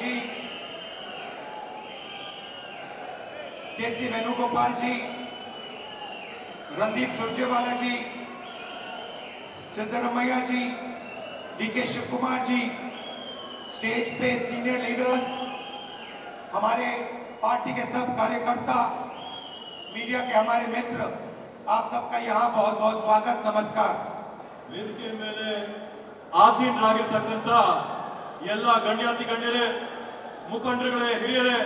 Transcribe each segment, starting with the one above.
Ji, KC Venugopal ji Randeep Surjewala ji Siddaramaiah ji D K Shivakumar ji stage पे senior leaders हमारे party के सब कार्यकर्ता media के हमारे मित्र आप सबका यहाँ बहुत बहुत स्वागत नमस्कार ವೇದಿಕೆ ಮೇಲೆ ಆಸೀನರಾಗಿರ್ತಕ್ಕಂಥ ಎಲ್ಲ ಗಣ್ಯಾತಿ ಗಣ್ಯರೇ ಮುಖಂಡರುಗಳೇ ಹಿರಿಯರೇ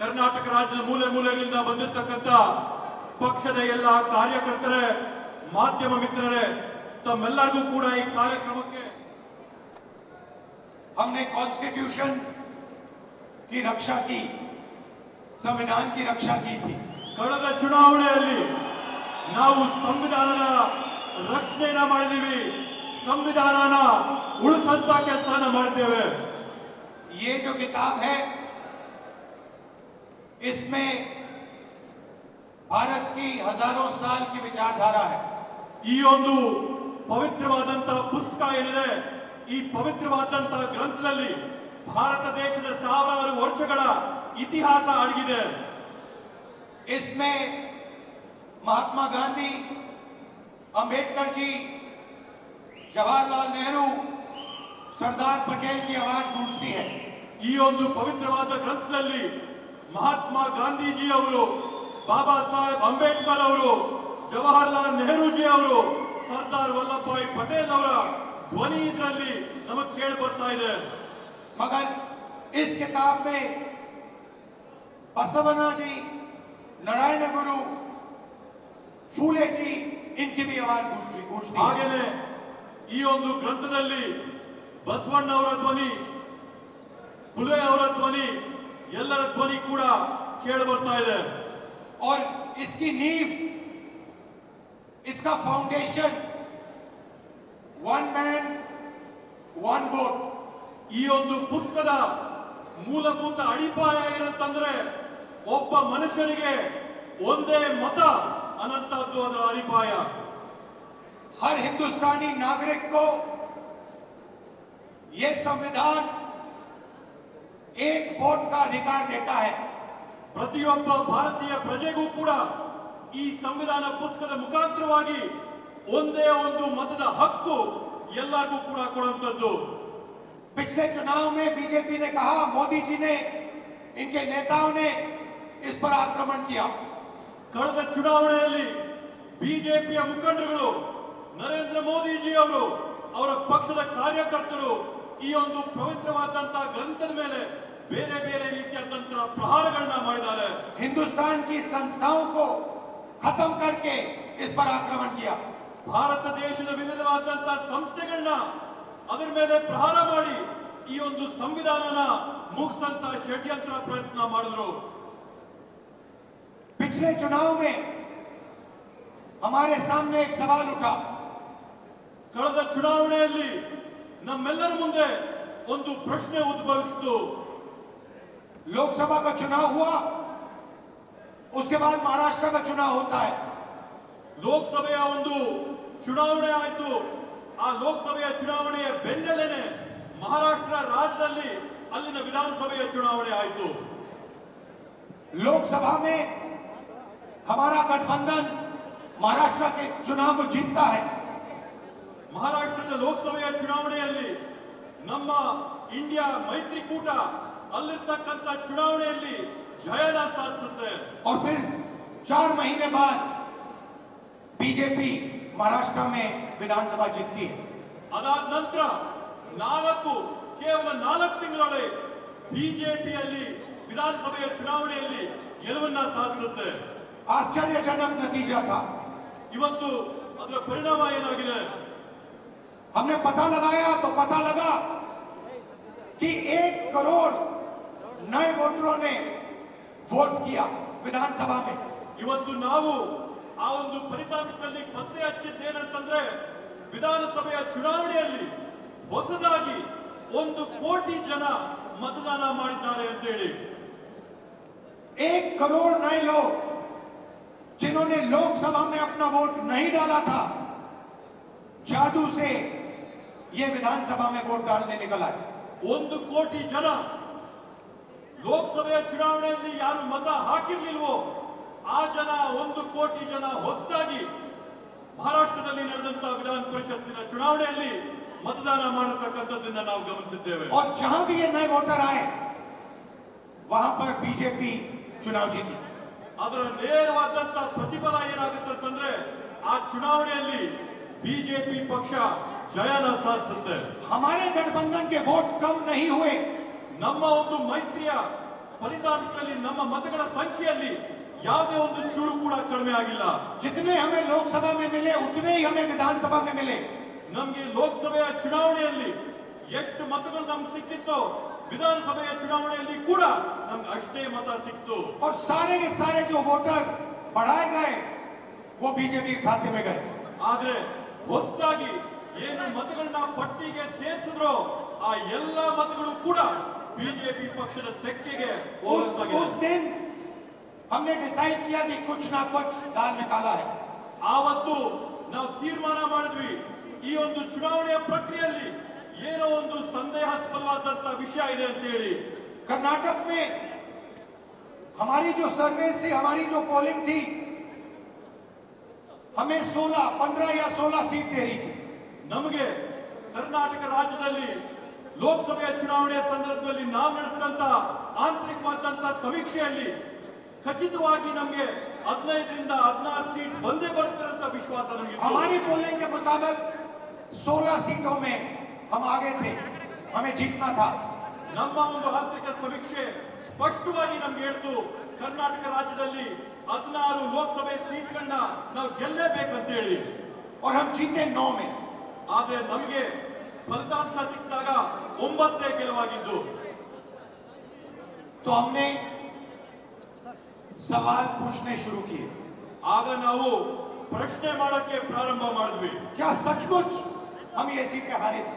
ಕರ್ನಾಟಕ ರಾಜ್ಯದ ಮೂಲೆ ಮೂಲೆಗಳಿಂದ ಬಂದಿರತಕ್ಕಂಥ ಪಕ್ಷದ ಎಲ್ಲ ಕಾರ್ಯಕರ್ತರೇ ಮಾಧ್ಯಮ ಮಿತ್ರರೇ ತಮ್ಮೆಲ್ಲರಿಗೂ ಕೂಡ ಈ ಕಾರ್ಯಕ್ರಮಕ್ಕೆ हमने कॉन्स्टिट्यूशन की रक्षा की संविधान की रक्षा की थी ಕಳೆದ ಚುನಾವಣೆಯಲ್ಲಿ ನಾವು ಸಂವಿಧಾನದ ರಕ್ಷಣೆಯನ್ನ ಮಾಡಿದೀವಿ ಸಂವಿಧಾನನ ಉಳಿಸಂತ ಕೆಲಸನ ಮಾಡಿದ್ದೇವೆ ये जो किताब है इसमें भारत की हजारों साल की विचारधारा है ಈ ಒಂದು ಪವಿತ್ರವಾದಂತಹ ಪುಸ್ತಕ ಏನಿದೆ ಈ ಪವಿತ್ರವಾದಂತಹ ಗ್ರಂಥದಲ್ಲಿ ಭಾರತ ದೇಶದ ಸಾವಿರಾರು ವರ್ಷಗಳ ಇತಿಹಾಸ ಅಡಗಿದೆ इसमें महात्मा गांधी अंबेडकर जी जवाहरलाल नेहरू सरदार पटेल की आवाज गूंजती है ಈ ಒಂದು ಪವಿತ್ರವಾದ ಗ್ರಂಥದಲ್ಲಿ ಮಹಾತ್ಮ ಗಾಂಧೀಜಿ ಅವರು ಬಾಬಾ ಸಾಹೇಬ್ ಅಂಬೇಡ್ಕರ್ ಅವರು ಜವಾಹರ್ಲಾಲ್ ನೆಹರೂಜಿ ಅವರು ಸರ್ದಾರ್ ವಲ್ಲಭಭಾಯಿ ಪಟೇಲ್ ಅವರ ಧ್ವನಿ ಇದರಲ್ಲಿ ನಮಗೆ ಕೇಳಿ ಬರ್ತಾ ಇದೆ मगर इस किताब में बसवना जी नारायण गुरु फूले जी इनकी भी आवाज गूंज- गूंजती है ಹಾಗೇನೆ ಈ ಒಂದು ಗ್ರಂಥದಲ್ಲಿ ಬಸವಣ್ಣವರ ಧ್ವನಿ ಪುಲೆ ಅವರ ಧ್ವನಿ ಎಲ್ಲರ ಧ್ವನಿ ಕೂಡ ಕೇಳಿ ಬರ್ತಾ ಇದೆ और इसकी नींव इसका foundation one man one vote ಈ ಒಂದು ಪುಸ್ತಕದ ಮೂಲಭೂತ ಅಡಿಪಾಯ ಏನಂತಂದ್ರೆ ಒಬ್ಬ ಮನುಷ್ಯನಿಗೆ ಒಂದೇ ಮತ ಅನ್ನಂತಹದ್ದು ಅದರ ಅಡಿಪಾಯ हर हिंदुस्तानी नागरिक को यह संविधान एक वोट का अधिकार देता है ಪ್ರತಿಯೊಬ್ಬ ಭಾರತೀಯ ಪ್ರಜೆಗೂ ಕೂಡ ಈ ಸಂವಿಧಾನ ಪುಸ್ತಕದ ಮುಖಾಂತರವಾಗಿ ಒಂದೇ ಒಂದು ಮತದ ಹಕ್ಕು ಎಲ್ಲರಿಗೂ ಕೂಡ ಕೊಡುವಂಥದ್ದು पिछले चुनाव में बीजेपी ने कहा मोदी जी ने इनके नेताओं ने इस पर आक्रमण किया ಕಳೆದ ಚುನಾವಣೆಯಲ್ಲಿ ಬಿಜೆಪಿಯ ಮುಖಂಡರುಗಳು ನರೇಂದ್ರ ಮೋದಿಜಿ ಅವರು ಅವರ ಪಕ್ಷದ ಕಾರ್ಯಕರ್ತರು ಈ ಒಂದು ಪವಿತ್ರವಾದಂತಹ ಗ್ರಂಥದ ಮೇಲೆ ಬೇರೆ ಬೇರೆ ರೀತಿಯಾದಂತಹ ಪ್ರಹಾರಗಳನ್ನ ಮಾಡಿದ್ದಾರೆ हिंदुस्तान की संस्थाओं को खत्म करके इस पर आक्रमण किया ಭಾರತ ದೇಶದ ವಿವಿಧವಾದಂತಹ ಸಂಸ್ಥೆಗಳನ್ನ ಅದರ ಮೇಲೆ ಪ್ರಹಾರ ಮಾಡಿ ಈ ಒಂದು ಸಂವಿಧಾನನ ಮುಗಿಸಂತ ಷಡ್ಯಂತ್ರ ಪ್ರಯತ್ನ ಮಾಡಿದ್ರು पिछले चुनाव में हमारे सामने एक सवाल उठा ಕಳೆದ ಚುನಾವಣೆಯಲ್ಲಿ ನಮ್ಮೆಲ್ಲರ ಮುಂದೆ ಒಂದು ಪ್ರಶ್ನೆ ಉದ್ಭವಿಸಿತು लोकसभा का चुनाव हुआ उसके बाद महाराष्ट्र का चुनाव होता है ಲೋಕಸಭೆಯ ಒಂದು ಚುನಾವಣೆ ಆಯಿತು ಆ ಲೋಕಸಭೆಯ ಚುನಾವಣೆಯ ಬೆನ್ನಲ್ಲೇನೆ ಮಹಾರಾಷ್ಟ್ರ ರಾಜ್ಯದಲ್ಲಿ ಅಲ್ಲಿನ ವಿಧಾನಸಭೆಯ ಚುನಾವಣೆ ಆಯಿತು लोकसभा में हमारा गठबंधन महाराष्ट्र के चुनाव को जीतता है ಮಹಾರಾಷ್ಟ್ರದ ಲೋಕಸಭೆಯ ಚುನಾವಣೆಯಲ್ಲಿ ನಮ್ಮ ಇಂಡಿಯಾ ಮೈತ್ರಿಕೂಟ ಅಲ್ಲಿರ್ತಕ್ಕಂಥ ಚುನಾವಣೆಯಲ್ಲಿ ಜಯನ ಸಾಧಿಸುತ್ತೆ और फिर चार महीने बाद बीजेपी महाराष्ट्र में विधानसभा जीतती है ಅದಾದ ನಂತರ ನಾಲ್ಕು ಕೇವಲ ನಾಲ್ಕು ತಿಂಗಳೊಳಗೆ ಬಿಜೆಪಿಯಲ್ಲಿ ವಿಧಾನಸಭೆಯ ಚುನಾವಣೆಯಲ್ಲಿ ಗೆಲುವನ್ನ ಸಾಧಿಸುತ್ತೆ आश्चर्यजनक नतीजा था ಇವತ್ತು ಅದರ ಪರಿಣಾಮ ಏನಾಗಿದೆ हमने पता लगाया तो पता लगा कि एक करोड़ नए वोटरों ने वोट किया विधानसभा में ಇವತ್ತು ನಾವು ಆ ಒಂದು ಫಲಿತಾಂಶದಲ್ಲಿ ಪತ್ತೆ ಹಚ್ಚಿದ್ದೇನಂತಂದ್ರೆ ವಿಧಾನಸಭೆಯ ಚುನಾವಣೆಯಲ್ಲಿ ಹೊಸದಾಗಿ ಒಂದು ಕೋಟಿ ಜನ ಮತದಾನ ಮಾಡಿದ್ದಾರೆ ಅಂತೇಳಿ एक करोड़ नए लोग जिन्होंने लोकसभा में अपना वोट नहीं डाला था जादू से ये विधानसभा में वोट डालने निकल आए ಒಂದು ಕೋಟಿ ಜನ ಲೋಕಸಭೆಯ ಚುನಾವಣೆಯಲ್ಲಿ ಯಾರು ಮತ ಹಾಕಿರ್ಲಿಲ್ವೋ ಆ ಜನ ಒಂದು ಕೋಟಿ ಜನ ಹೊಸದಾಗಿ ಮಹಾರಾಷ್ಟ್ರದಲ್ಲಿ ನಡೆದಂತಹ ವಿಧಾನ ಪರಿಷತ್ತಿನ ಚುನಾವಣೆಯಲ್ಲಿ ಮತದಾನ ಮಾಡತಕ್ಕಂಥದ್ದನ್ನ ನಾವು ಗಮನಿಸಿದ್ದೇವೆ और जहां भी ये नए वोटर आए वहां पर बीजेपी चुनाव जीती ಅದರ ನೇರವಾದಂತ ಪ್ರತಿಫಲ ಏನಾಗುತ್ತೆ ಅಂತಂದ್ರೆ ಆ ಚುನಾವಣೆಯಲ್ಲಿ ಬಿಜೆಪಿ ಪಕ್ಷ ಜಯನ ಸಾಧಿಸುತ್ತೆ हमारे गठबंधन के वोट कम नहीं हुए ನಮ್ಮ ಒಂದು ಮೈತ್ರಿಯ ಫಲಿತಾಂಶದಲ್ಲಿ ನಮ್ಮ ಮತಗಳ ಸಂಖ್ಯೆಯಲ್ಲಿ ಯಾವುದೇ ಒಂದು ಚೂರು ಕೂಡ ಕಡಿಮೆ ಆಗಿಲ್ಲ जितने हमें लोकसभा में मिले उतने ही हमें विधानसभा में मिले ನಮ್ಗೆ ಲೋಕಸಭೆಯ ಚುನಾವಣೆಯಲ್ಲಿ ಎಷ್ಟು ಮತಗಳು ನಮ್ಗೆ ಸಿಕ್ಕಿತ್ತೋ ವಿಧಾನಸಭೆಯ ಚುನಾವಣೆಯಲ್ಲಿ ಕೂಡ ನಮ್ಗೆ ಅಷ್ಟೇ ಮತ ಸಿಕ್ತು और सारे के सारे जो वोटर बढ़ाए गए वो बीजेपी के खाते में गए ಆದ್ರೆ ಹೊಸದಾಗಿ ಏನು ಮತಗಳನ್ನ ಪಟ್ಟಿಗೆ ಸೇರಿಸಿದ್ರೋ ಆ ಎಲ್ಲಾ ಮತಗಳು ಕೂಡ ಬಿಜೆಪಿ ಪಕ್ಷದ ತೆಕ್ಕೆಗೆ उस ಹೋಗುತ್ತಾಗಿದೆ. उस दिन हमने डिसाइड किया कि कुछ ना कुछ दाल में काला है ಆವತ್ತು ನಾವು ತೀರ್ಮಾನ ಮಾಡಿದ್ವಿ ಈ ಒಂದು ಚುನಾವಣೆಯ ಪ್ರಕ್ರಿಯೆಯಲ್ಲಿ ಏನೋ ಒಂದು ಸಂದೇಹಾಸ್ಪದವಾದಂತ ವಿಷಯ ಇದೆ ಅಂತ ಹೇಳಿ कर्नाटक में हमारी जो सर्वेस थी हमारी जो पोलिंग थी हमें 16 15 या 16 सीट दे रही थी ನಮಗೆ ಕರ್ನಾಟಕ ರಾಜ್ಯದಲ್ಲಿ ಲೋಕಸಭೆಯ ಚುನಾವಣೆಯ ಸಂದರ್ಭದಲ್ಲಿ ನಾವು ನಡೆಸಿದಂತ ಆಂತರಿಕವಾದಂತ ಸಮೀಕ್ಷೆಯಲ್ಲಿ ಖಚಿತವಾಗಿ ನಮಗೆ ಹದಿನೈದರಿಂದ ಹದಿನಾರು ಸೀಟ್ ಬಂದೇ ಬರುತ್ತೆ ಅಂತ ವಿಶ್ವಾಸ ನಮಗೆ हमारी पोलिंग के मुताबिक 16 सीटों में हम आगे थे हमें जीतना था ನಮ್ಮ ಒಂದು ಆಂತರಿಕ ಸಮೀಕ್ಷೆ ಸ್ಪಷ್ಟವಾಗಿ ನಮ್ಗೆ ಹೇಳ್ತು ಕರ್ನಾಟಕ ರಾಜ್ಯದಲ್ಲಿ ಹದಿನಾರು ಲೋಕಸಭೆ ಸೀಟ್ಗಳನ್ನ ನಾವು ಗೆಲ್ಲೇಬೇಕಂತ ಹೇಳಿ और हम जीते नौ में ಆದ್ರೆ ನಮಗೆ ಫಲಿತಾಂಶ ಸಿಕ್ಕಿದಾಗ ಒಂಬತ್ತೇ ಗೆಲುವಾಗಿದ್ದು तो हमने सवाल पूछने शुरू किए ಆಗ ನಾವು ಪ್ರಶ್ನೆ ಮಾಡೋಕೆ ಪ್ರಾರಂಭ ಮಾಡಿದ್ವಿ क्या सचमुच हम ये सीटें हारे थे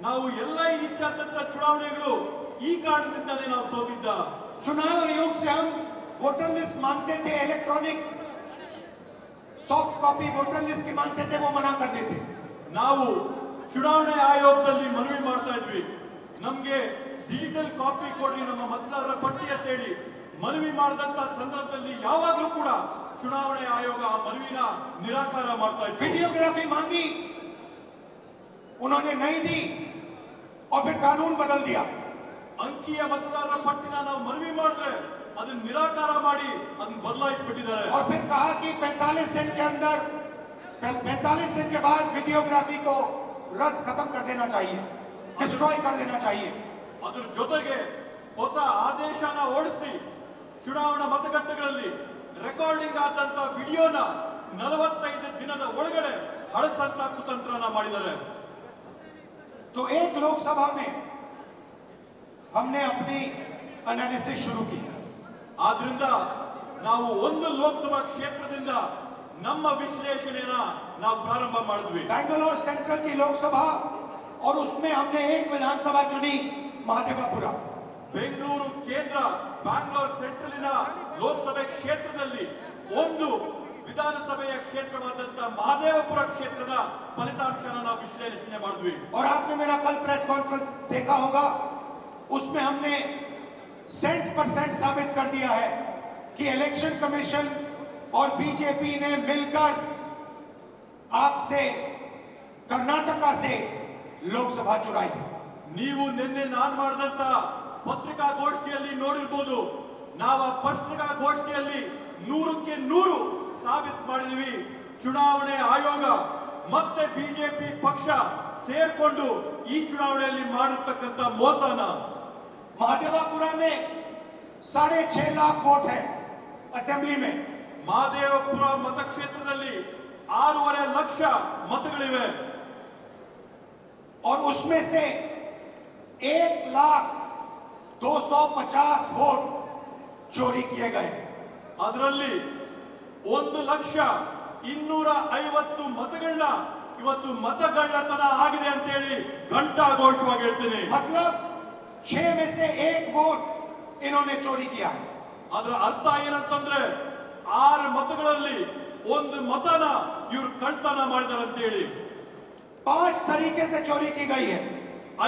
ನಾವು ಎಲ್ಲ ಈ ರೀತಿಯಾದಂತ ಚುನಾವಣೆಗಳು ಈ ಕಾರಣದಿಂದಲೇ ನಾವು ಸೋತಿದ್ದ चुनाव आयोग से हम वोटर लिस्ट मांगते थे electronic soft copy voter list की मांगते थे वो मना कर देते ನಾವು ಚುನಾವಣೆ ಆಯೋಗದಲ್ಲಿ ಮನವಿ ಮಾಡ್ತಾ ಇದ್ವಿ ನಮ್ಗೆ ಡಿಜಿಟಲ್ ಕಾಪಿ ಕೊಡಿ ನಮ್ಮ ಮತದಾರರ ಪಟ್ಟಿ ಅಂತ ಹೇಳಿ ಮನವಿ ಮಾಡಿದಂತ ಸಂದರ್ಭದಲ್ಲಿ ಯಾವಾಗಲೂ ಕೂಡ ಚುನಾವಣೆ ಆಯೋಗ ಆ ಮನವಿನ ನಿರಾಕಾರ ಮಾಡ್ತಾ ಇತ್ತು वीडियोग्राफी मांगी उन्होंने नहीं दी और फिर कानून बदल दिया ಅಂಕಿಯ ಮತದಾರರ ಪಟ್ಟಿನ ನಾವು ಮನವಿ ಮಾಡಿದ್ರೆ ಅದನ್ನ ನಿರಾಕಾರ ಮಾಡಿ ಅದನ್ನ ಬದಲಾಯಿಸ್ಬಿಟ್ಟಿದ್ದಾರೆ और फिर कहा कि 45 दिन के अंदर 45 दिन के बाद वीडियोग्राफी को रद्द खत्म कर देना चाहिए डिस्ट्रॉय कर देना चाहिए ಅದ್ರ ಜೊತೆಗೆ ಹೊಸ ಆದೇಶನ ಓಡಿಸಿ ಚುನಾವಣಾ ಮತಗಟ್ಟೆಗಳಲ್ಲಿ ರೆಕಾರ್ಡಿಂಗ್ ಆದಂತ ವಿಡಿಯೋನ ನಲವತ್ತೈದು ದಿನದ ಒಳಗಡೆ ಹಳಸಂತ ಕುತಂತ್ರನ ಮಾಡಿದ್ದಾರೆ तो एक लोकसभा में हमने अपनी एनालिसिस शुरू की ಆದ್ರಿಂದ ನಾವು ಒಂದು ಲೋಕಸಭಾ ಕ್ಷೇತ್ರದಿಂದ ನಮ್ಮ ವಿಶ್ಲೇಷಣೆನ ನಾವು ಪ್ರಾರಂಭ ಮಾಡಿದ್ವಿ बैंगलोर सेंट्रल की लोकसभा और उसमें हमने एक विधानसभा चुनी महादेवापुरा ಬೆಂಗಳೂರು ಕೇಂದ್ರ ಬ್ಯಾಂಗ್ಳೂರ್ ಸೆಂಟ್ರಲಿನ ಲೋಕಸಭೆ ಕ್ಷೇತ್ರದಲ್ಲಿ ಒಂದು ವಿಧಾನಸಭೆಯ ಕ್ಷೇತ್ರವಾದಂತ ಮಹದೇವಪುರ ಕ್ಷೇತ್ರದ ಫಲಿತಾಂಶನ ನಾವು ವಿಶ್ಲೇಷಣೆ ಮಾಡಿದ್ವಿ और आपने मेरा कल प्रेस कॉन्फ्रेंस देखा होगा उसमें हमने सेंट परसेंट साबित कर दिया है कि इलेक्शन कमीशन और बीजेपी ने मिलकर आपसे कर्नाटका से लोकसभा चुराई है ನೀವು ನಿನ್ನೆ ನಾನ್ ಮಾಡಿದಂತ ಪತ್ರಿಕಾಗೋಷ್ಠಿಯಲ್ಲಿ ನೋಡಿರ್ಬೋದು ನಾವು ಆ ಪತ್ರಿಕಾಗೋಷ್ಠಿಯಲ್ಲಿ ನೂರಕ್ಕೆ ನೂರು ಸಾಬೀತು ಮಾಡಿದೀವಿ ಚುನಾವಣೆ ಆಯೋಗ ಮತ್ತೆ ಬಿಜೆಪಿ ಪಕ್ಷ ಸೇರ್ಕೊಂಡು ಈ ಚುನಾವಣೆಯಲ್ಲಿ ಮಾಡಿರ್ತಕ್ಕಂಥ ಮೋಸನ महादेवापुरा में साढ़े छह लाख वोट है असेंबली में ಮಹದೇವಪುರ ಮತಕ್ಷೇತ್ರದಲ್ಲಿ ಆರೂವರೆ ಲಕ್ಷ ಮತಗಳಿವೆ और उसमें से एक लाख दो सौ पचास वोट चोरी किए गए ಅದರಲ್ಲಿ ಒಂದು ಲಕ್ಷ ಇನ್ನೂರ ಐವತ್ತು ಮತಗಳನ್ನ ಇವತ್ತು ಮತಗಳ್ಳತನ ಆಗಿದೆ ಅಂತ ಹೇಳಿ ಘಂಟಾಘೋಷವಾಗಿ ಹೇಳ್ತೀನಿ मतलब छह में से एक वोट इन्होंने चोरी किया है ಅದರ ಅರ್ಥ ಏನಂತಂದ್ರೆ ಆರು ಮತಗಳಲ್ಲಿ ಒಂದು ಮತನ ಇವರು ಕಳ್ತನ ಮಾಡಿದಾರೆ ಅಂತ ಹೇಳಿ ಪಾಂಚ್ ತರೀಕೆ ಸೆ ಚೋರಿ ಕಿ ಗೈ ಹೈ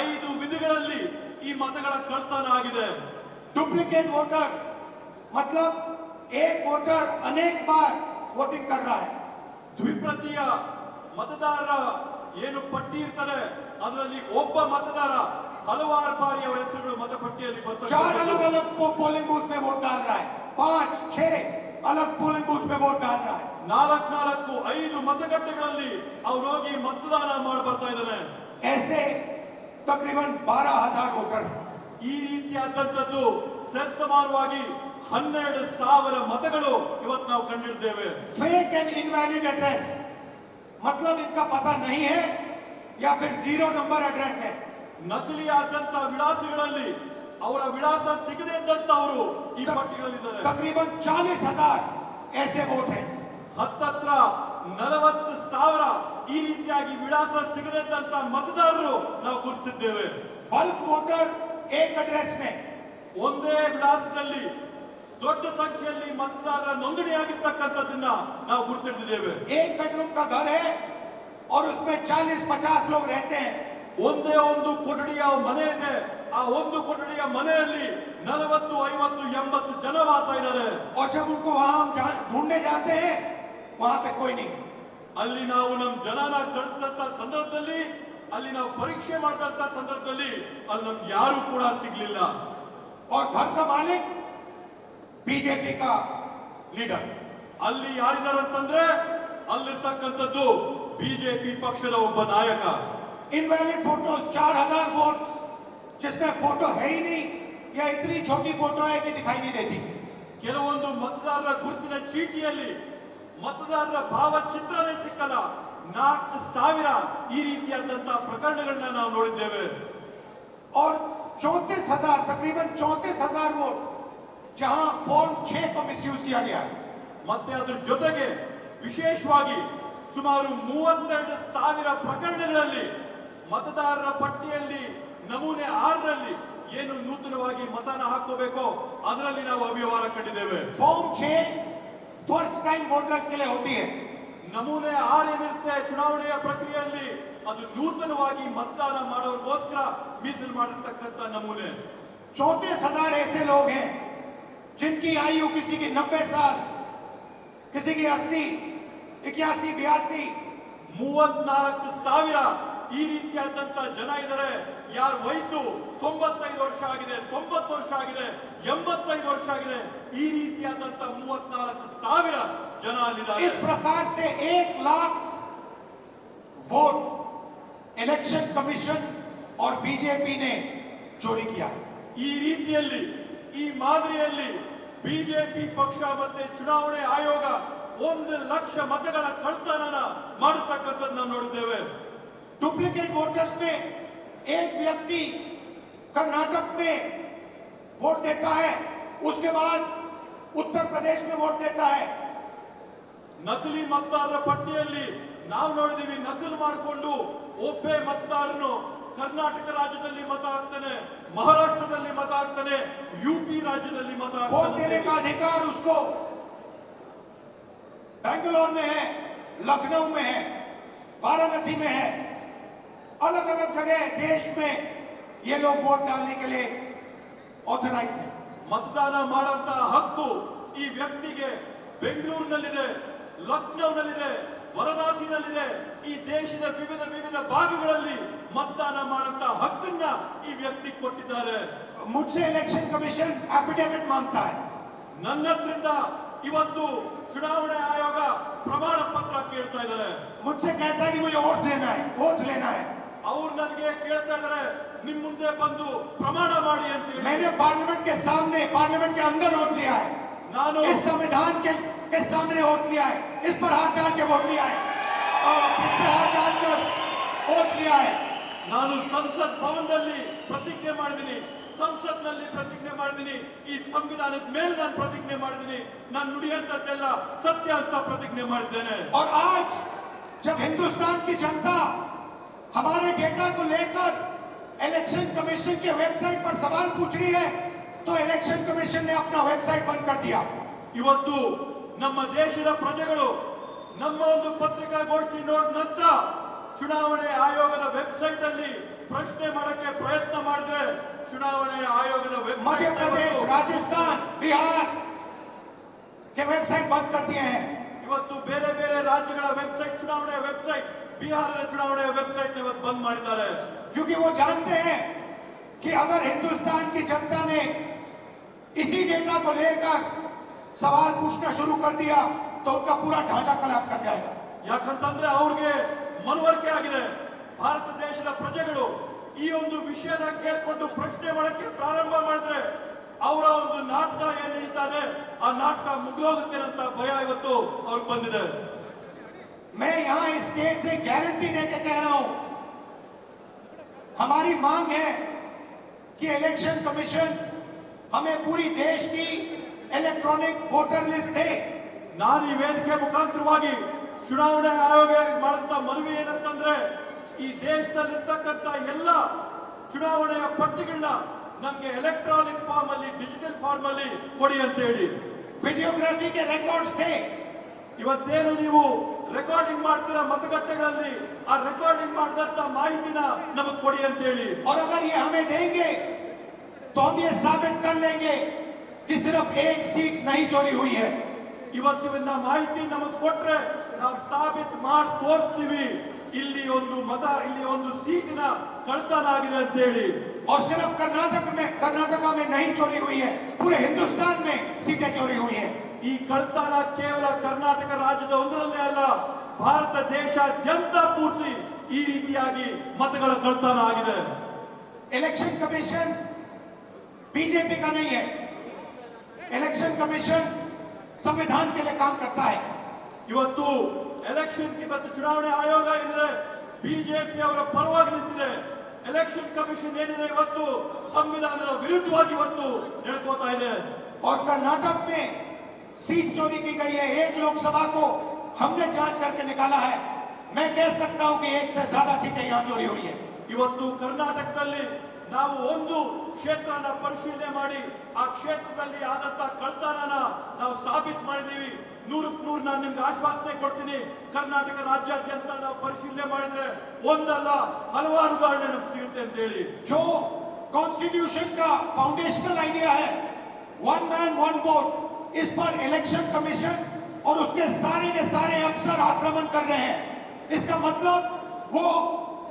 ಐದು ವಿಧಗಳಲ್ಲಿ ಈ ಮತಗಳ ಕಳ್ತನ ಆಗಿದೆ. ಡುಪ್ಲಿಕೇಟ್ ವೋಟರ್ ಮತ್ಲಬ್ ಏಕ್ ವೋಟರ್ ಅನೇಕ ಬಾರ್ ವೋಟಿಂಗ್ ಕರ್ ರಹಾ ಹೈ ದ್ವಿಪ್ರತಿಯ ಮತದಾರರ ಏನು ಪಟ್ಟಿ ಇರ್ತದೆ ಅದರಲ್ಲಿ ಒಬ್ಬ ಮತದಾರ ಹಲವಾರು ಬಾರಿ ಅವರ ಹೆಸರುಗಳು ಮತಪಟ್ಟಿಯಲ್ಲಿ ಬರ್ತಾರೆ ಪೋಲಿಂಗ್ ಬೂತ್ ಮೇ ವೋಟ್ ಡಾಲ್ ರಹಾ ಹೈ ಪಾಂಚ್ ಛೇ रहा है पांच छह अलग पोलिंग बूथ में वोट डाल रहा है ನಾಲ್ಕು ನಾಲ್ಕು ಐದು ಮತಗಟ್ಟೆಗಳಲ್ಲಿ ಅವ್ರು ಹೋಗಿ ಮತದಾನ ಮಾಡಿ ಬರ್ತಾ ಇದ್ದಾನೆ ऐसे तकरीबन बारह हजार वोटर हैं ಈ ರೀತಿಯಾದಂಥದ್ದು ಸರಿಸಮಾನವಾಗಿ ಹನ್ನೆರಡು ಸಾವಿರ ಮತಗಳು ಇವತ್ತು ನಾವು ಕಂಡಿದ್ದೇವೆ फेक एंड इनवैलिड एड्रेस मतलब इनका पता नहीं है या फिर जीरो नंबर एड्रेस है ನಕಲಿಯಾದಂತ ವಿಳಾಸಗಳಲ್ಲಿ ಅವರ ವಿಳಾಸ ಸಿಗದೆ ಇದ್ದಂತವರು ಈ ಪಟ್ಟಿಗಳಿದ್ದಾರೆ तकरीबन चालीस हजार ऐसे वोट हैं ಹತ್ತತ್ರ ನಲವತ್ತು ಸಾವಿರ ಈ ರೀತಿಯಾಗಿ ವಿಳಾಸ ಸಿಗದೆ ಇದ್ದಂತ ಮತದಾರರು ನಾವು ಗುರುತಿಸಿದ್ದೇವೆ बल्क वोटर एक एड्रेस में ಒಂದೇ ವಿಳಾಸದಲ್ಲಿ ದೊಡ್ಡ ಸಂಖ್ಯೆಯಲ್ಲಿ ಮತದಾರರ ನೋಂದಣಿಯಾಗಿರ್ತಕ್ಕಂಥದ್ದನ್ನ ನಾವು ಗುರುತಿಸಿದ್ದೇವೆ एक बेडरूम का घर है और उसमें चालीस पचास लोग रहते हैं ಒಂದೇ ಒಂದು ಕೊಠಡಿಯ ಮನೆ ಇದೆ ಆ ಒಂದು ಕೊಠಡಿಯ ಮನೆಯಲ್ಲಿ ನಲವತ್ತು ಐವತ್ತು ಎಂಬತ್ತು ಜನ ವಾಸ ಇದ್ದಾರೆ और जब उनको वहां हम जान- ढूंढने जाते हैं वहां पे कोई नहीं ಅಲ್ಲಿ ನಾವು ನಮ್ಮ ಜನನ ಕಳಿಸಿದಂತ ಸಂದರ್ಭದಲ್ಲಿ ಅಲ್ಲಿ ನಾವು ಪರೀಕ್ಷೆ ಮಾಡಿದಂತ ಸಂದರ್ಭದಲ್ಲಿ ಅಲ್ಲಿ ನಮ್ಗೆ ಯಾರು ಕೂಡ ಸಿಗ್ಲಿಲ್ಲ और घर का मालिक बीजेपी का लीडर ಅಲ್ಲಿ ಯಾರಿದ್ದಾರೆ ಅಂತಂದ್ರೆ ಅಲ್ಲಿರ್ತಕ್ಕಂಥದ್ದು ಬಿಜೆಪಿ ಪಕ್ಷದ ಒಬ್ಬ ನಾಯಕ इनवैलिड फोटो चार हजार वोट जिसमें फोटो है ही नहीं या इतनी छोटी फोटो है कि दिखाई नहीं देती ಕೆಲವೊಂದು ಮತದಾರರ ಗುರುತಿನ ಚೀಟಿಯಲ್ಲಿ ಮತದಾರರ ಭಾವಚಿತ್ರನೇ ಸಿಕ್ಕಲ್ಲ ನಾಲ್ಕು ಸಾವಿರ ಈ ರೀತಿಯಾದಂತಹ ಪ್ರಕರಣಗಳನ್ನ ನಾವು ನೋಡಿದ್ದೇವೆ और चौंतीस हजार तकरीबन चौंतीस हजार वोट जहां फॉर्म छह को मिसयूज किया गया है ಮತ್ತೆ ಅದ್ರ ಜೊತೆಗೆ ವಿಶೇಷವಾಗಿ ಸುಮಾರು ಮೂವತ್ತೆರಡು ಸಾವಿರ ಪ್ರಕರಣಗಳಲ್ಲಿ ಮತದಾರರ ಪಟ್ಟಿಯಲ್ಲಿ ನಮೂನೆ ಆರರಲ್ಲಿ ಏನು ನೂತನವಾಗಿ ಮತನ ಹಾಕೋಬೇಕೋ ಅದರಲ್ಲಿ ನಾವು ಅವ್ಯವಹಾರ ಕಂಡಿದ್ದೇವೆ फॉर्म छह फर्स्ट टाइम वोटर्स के लिए होती है ನಮೂನೆ ಆರ್ ಏನಿರುತ್ತೆ ಚುನಾವಣೆಯ ಪ್ರಕ್ರಿಯೆಯಲ್ಲಿ ಅದು ನೂತನವಾಗಿ ಮತದಾನ ಮಾಡೋರ್ಗೋಸ್ಕರ ಮೀಸಲು ಮಾಡಿರ್ತಕ್ಕಂಥ ನಮೂನೆ चौंतीस हजार ऐसे लोग हैं जिनकी आयु किसी की नब्बे साल किसी की अस्सी इक्यासी बयासी ಮೂವತ್ನಾಲ್ಕು ಸಾವಿರ ಈ ರೀತಿಯಾದಂತ ಜನ ಇದ್ದಾರೆ ಯಾರ ವಯಸ್ಸು ತೊಂಬತ್ತೈದು ವರ್ಷ ಆಗಿದೆ ತೊಂಬತ್ತು ವರ್ಷ ಆಗಿದೆ ಎಂಬತ್ತೈದು ವರ್ಷ ಆಗಿದೆ ಈ ರೀತಿಯಾದಂತ ಮೂವತ್ನಾಲ್ಕು ಸಾವಿರ ಜನ ಅಲ್ಲಿದ್ದಾರೆ इस प्रकार से एक लाख वोट इलेक्शन कमीशन और बीजेपी ने चोरी किया है ಈ ರೀತಿಯಲ್ಲಿ ಈ ಮಾದರಿಯಲ್ಲಿ ಬಿಜೆಪಿ ಪಕ್ಷ ಮತ್ತೆ ಚುನಾವಣೆ ಆಯೋಗ ಒಂದು ಲಕ್ಷ ಮತಗಳ ಕಳ್ತನನ ಮಾಡತಕ್ಕಂಥದ್ದು ನಾವು ನೋಡಿದ್ದೇವೆ डुप्लीकेट वोटर्स में एक व्यक्ति कर्नाटक में वोट देता है उसके बाद उत्तर प्रदेश में वोट देता है ನಕಲಿ ಮತದಾರರ ಪಟ್ಟಿಯಲ್ಲಿ ನಾವು ನೋಡಿದೀವಿ ನಕಲು ಮಾಡಿಕೊಂಡು ಒಬ್ಬೇ ಮತದಾರನು ಕರ್ನಾಟಕ ರಾಜ್ಯದಲ್ಲಿ ಮತ ಹಾಕ್ತಾನೆ ಮಹಾರಾಷ್ಟ್ರದಲ್ಲಿ ಮತ ಹಾಕ್ತಾನೆ ಯುಪಿ ರಾಜ್ಯದಲ್ಲಿ ಮತ वोट देने ಹಾಕ್ತಾನೆ का अधिकार उसको बेंगलोर में है लखनऊ में है वाराणसी में है अलग अलग जगह देश में ये लोग वोट डालने के लिए ऑथराइज है ಮತದಾನ ಮಾಡಂತ ಹಕ್ಕು ಈ ವ್ಯಕ್ತಿಗೆ ಬೆಂಗಳೂರಿನಲ್ಲಿದೆ ಲಕ್ನೌನಲ್ಲಿದೆ ವಾರಣಾಸಿನಲ್ಲಿದೆ ಈ ದೇಶದ ವಿವಿಧ ವಿವಿಧ ಭಾಗಗಳಲ್ಲಿ ಮತದಾನ ಮಾಡಂತ ಹಕ್ಕನ್ನ ಈ ವ್ಯಕ್ತಿ ಕೊಟ್ಟಿದ್ದಾರೆ मुझसे इलेक्शन कमीशन एफिडेविट मांगता है ನನ್ನ ಹತ್ರಿಂದ ಇವತ್ತು ಚುನಾವಣೆ ಆಯೋಗ ಪ್ರಮಾಣ ಪತ್ರ ಕೇಳ್ತಾ ಇದ್ದಾರೆ मुझसे कहता है कि मुझे वोट देना है वोट लेना है ಅವ್ರು ನನಗೆ ಕೇಳ್ತಾ ಇದ್ದಾರೆ ನಿಮ್ ಮುಂದೆ ಬಂದು ಪ್ರಮಾಣ ಮಾಡಿ ಅಂತ ಹೇಳಿ मैंने पार्लियामेंट के सामने पार्लियामेंट के अंदर वोट लिया है ನಾನು इस संविधान के के सामने वोट लिया है इस पर हाथ डाल के वोट लिया है और इस पर हाथ डालकर वोट लिया है ನಾನು ಸಂಸತ್ ಭವನದಲ್ಲಿ ಪ್ರತಿಜ್ಞೆ ಮಾಡಿದ್ದೀನಿ ಸಂಸತ್ನಲ್ಲಿ ಪ್ರತಿಜ್ಞೆ ಮಾಡಿದ್ದೀನಿ ಈ ಸಂವಿಧಾನದ ಮೇಲೆ ನಾನು ಪ್ರತಿಜ್ಞೆ ಮಾಡಿದ್ದೀನಿ ನಾನು ನುಡಿಯಂತದ್ದೆಲ್ಲ ಸತ್ಯ ಅಂತ ಪ್ರತಿಜ್ಞೆ ಮಾಡಿದ್ದೇನೆ और आज जब हिंदुस्तान की जनता हमारे डेटा को लेकर इलेक्शन कमीशन के वेबसाइट पर सवाल पूछ रही है तो इलेक्शन कमीशन ने अपना वेबसाइट बंद कर दिया ಇವತ್ತು ನಮ್ಮ ದೇಶದ ಪ್ರಜೆಗಳು ನಮ್ಮ ಒಂದು ಪತ್ರಿಕಾಗೋಷ್ಠಿ ನೋಡಿದ ನಂತರ ಚುನಾವಣೆ ಆಯೋಗದ ವೆಬ್ಸೈಟ್ ಅಲ್ಲಿ ಪ್ರಶ್ನೆ ಮಾಡಕ್ಕೆ ಪ್ರಯತ್ನ ಮಾಡಿದ್ರೆ ಚುನಾವಣೆ ಆಯೋಗದ मध्य प्रदेश ವೆಬ್ಸೈಟ್ राजस्थान बिहार के वेबसाइट बंद कर दिए हैं ಇವತ್ತು ಬೇರೆ ಬೇರೆ ರಾಜ್ಯಗಳ ವೆಬ್ಸೈಟ್ ಚುನಾವಣೆ ವೆಬ್ಸೈಟ್ ಬಿಹಾರದ ಚುನಾವಣೆ ವೆಬ್ಸೈಟ್ ಇವತ್ತು ಬಂದ್ ಮಾಡಿದ್ದಾರೆ क्योंकि वो जानते हैं कि अगर हिंदुस्तान की जनता ने इसी डेटा को लेकर सवाल पूछना शुरू कर दिया तो उनका पूरा ढांचा कलाप कर जाएगा ಯಾಕಂತಂದ್ರೆ ಅವ್ರಿಗೆ ಮನವರಿಕೆ ಆಗಿದೆ ಭಾರತ ದೇಶದ ಪ್ರಜೆಗಳು ಈ ಒಂದು ವಿಷಯನ ಕೇಳ್ಕೊಂಡು ಪ್ರಶ್ನೆ ಮಾಡಕ್ಕೆ ಪ್ರಾರಂಭ ಮಾಡಿದ್ರೆ ಅವರ ಒಂದು ನಾಟಕ ಏನ್ ನಡೀತಾನೆ ಆ ನಾಟಕ ಮುಗಿದೋಗುತ್ತೆ ಅಂತ ಭಯ ಇವತ್ತು ಅವ್ರಿಗೆ ಬಂದಿದೆ मैं यहां इस स्टेट से गारंटी देके कह रहा हूं हमारी मांग है कि इलेक्शन कमीशन हमें पूरी देश की इलेक्ट्रॉनिक वोटर लिस्ट दे ನಾನು ಈ ವೇದಿಕೆ ಮುಖಾಂತರವಾಗಿ ಚುನಾವಣೆ ಆಯೋಗ ಮಾಡುತ್ತ ಮನವಿ ಏನಂತಂದ್ರೆ ಈ ದೇಶದಲ್ಲಿರ್ತಕ್ಕಂಥ ಎಲ್ಲ ಚುನಾವಣೆಯ ಪಟ್ಟಿಗಳನ್ನ ನಮ್ಗೆ ಎಲೆಕ್ಟ್ರಾನಿಕ್ ಫಾರ್ಮ್ ಅಲ್ಲಿ ಡಿಜಿಟಲ್ ಫಾರ್ಮ್ ಅಲ್ಲಿ ಕೊಡಿ ಅಂತ ಹೇಳಿ वीडियोग्राफी के रिकॉर्ड्स दे ಇವತ್ತೇನು ನೀವು ರೆಕಾರ್ಡಿಂಗ್ ಮಾಡ್ತೀರಾ ಮತಗಟ್ಟೆಗಳಲ್ಲಿ ಆ ರೆಕಾರ್ಡಿಂಗ್ ಮಾಡಿದಂತ ಮಾಹಿತಿನ ನಮಗ್ ಕೊಡಿ ಅಂತ ಹೇಳಿ और अगर ये हमें देंगे तो हम ये साबित कर लेंगे कि सिर्फ एक सीट नहीं चोरी हुई है ಇವತ್ತಿನ ಮಾಹಿತಿ ನಮಗ್ ಕೊಟ್ರೆ ನಾವು ಸಾಬೀತ್ ಮಾಡಿ ತೋರಿಸ್ತೀವಿ ಇಲ್ಲಿ ಒಂದು ಮತ ಇಲ್ಲಿ ಒಂದು ಸೀಟಿನ ಕಳ್ತನ ಆಗಿದೆ ಅಂತ ಹೇಳಿ और सिर्फ कर्नाटक में कर्नाटका में नहीं चोरी हुई है पूरे हिंदुस्तान में सीटें चोरी हुई है ಈ ಕಳ್ತನ ಕೇವಲ ಕರ್ನಾಟಕ ರಾಜ್ಯದ ಒಂದರಲ್ಲೇ ಅಲ್ಲ ಭಾರತ ದೇಶಾದ್ಯಂತ ಪೂರ್ತಿ ಈ ರೀತಿಯಾಗಿ ಮತಗಳ ಕಳ್ತನ ಆಗಿದೆ इलेक्शन कमीशन बीजेपी का नहीं है इलेक्शन कमीशन संविधान के लिए काम करता है ಇವತ್ತು ಎಲೆಕ್ಷನ್ ಇವತ್ತು ಚುನಾವಣೆ ಆಯೋಗ ಏನಿದೆ ಬಿಜೆಪಿ ಅವರ ಪರವಾಗಿ ನಿಂತಿದೆ ಎಲೆಕ್ಷನ್ ಕಮಿಷನ್ ಏನಿದೆ ಇವತ್ತು ಸಂವಿಧಾನದ ವಿರುದ್ಧವಾಗಿ ಇವತ್ತು ನಡ್ಕೋತಾ ಇದೆ और कर्नाटक में सीट चोरी की गई है एक लोकसभा को हमने जांच करके निकाला है मैं कह सकता हूं कि एक से ज्यादा सीटें यहां चोरी हुई है ಇವತ್ತು ಕರ್ನಾಟಕದಲ್ಲಿ ನಾವು ಒಂದು ಕ್ಷೇತ್ರನ ಪರಿಶೀಲನೆ ಮಾಡಿ ಆ ಕ್ಷೇತ್ರದಲ್ಲಿ ಆದಂತ ಕಳ್ತನನ ನಾವು ಸಾಬೀತ್ ಮಾಡಿದೀವಿ ನೂರಕ್ಕೆ ನೂರು ನಾನು ನಿಮ್ಗೆ ಆಶ್ವಾಸನೆ ಕೊಡ್ತೀನಿ ಕರ್ನಾಟಕ ರಾಜ್ಯಾದ್ಯಂತ ನಾವು ಪರಿಶೀಲನೆ ಮಾಡಿದ್ರೆ ಒಂದಲ್ಲ ಹಲವಾರು ಉದಾಹರಣೆ ನಮ್ಗೆ ಸಿಗುತ್ತೆ ಅಂತ ಹೇಳಿ जो कॉन्स्टिट्यूशन का फाउंडेशनल आइडिया है वन मैन वन वोट इस पर इलेक्शन कमीशन और उसके सारे के सारे अफसर आक्रमण कर रहे हैं इसका मतलब वो